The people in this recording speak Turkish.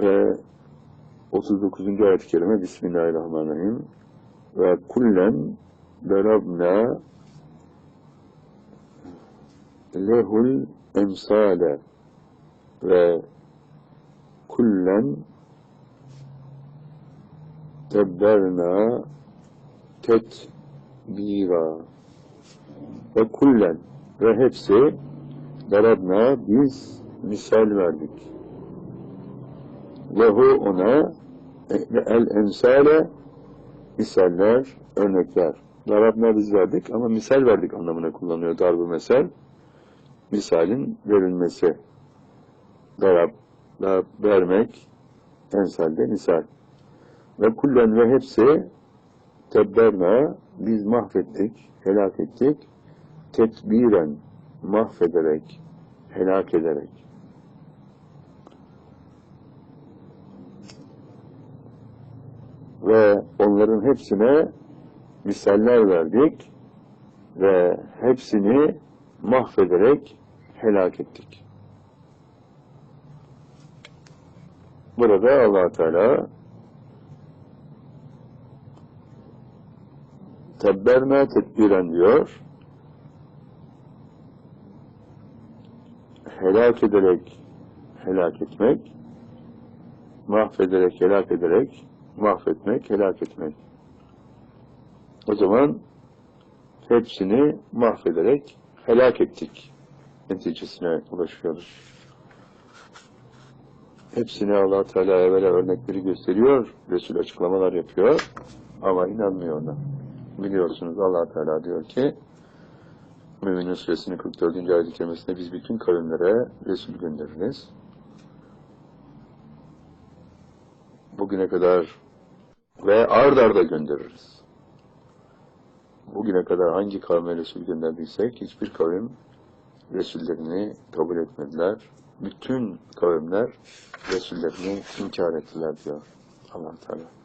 Ve 39. ayet-i kerime Bismillahirrahmanirrahim. Ve kullen darabna lehul emsale ve kullen tebberna tetbira ve kullen ve hepsi darabna biz misal verdik. Lehu ona el emsale misaller, örnekler. Darabna biz verdik ama misal verdik anlamına kullanıyor darbu mesel. Misalin verilmesi. Darab, darab vermek, emsalde misal. Ve kullen ve hepsi tebberna biz mahvettik, helak ettik. Tetbiren mahvederek, helak ederek. Ve onların hepsine misaller verdik ve hepsini mahvederek helak ettik. Burada allah Teala tebberna tedbiren diyor. Helak ederek helak etmek, mahvederek helak ederek, mahvetmek, helak etmek. O zaman hepsini mahvederek helak ettik neticesine ulaşıyoruz. Hepsine allah Teala evvela örnekleri gösteriyor, Resul açıklamalar yapıyor ama inanmıyor ona. Biliyorsunuz allah Teala diyor ki Müminun suresinin 44. ayet-i biz bütün kavimlere Resul göndeririz. Bugüne kadar ve ard arda göndeririz. Bugüne kadar hangi kavme Resul gönderdiysek hiçbir kavim Resullerini kabul etmediler. Bütün kavimler Resullerini inkar ettiler diyor allah Teala.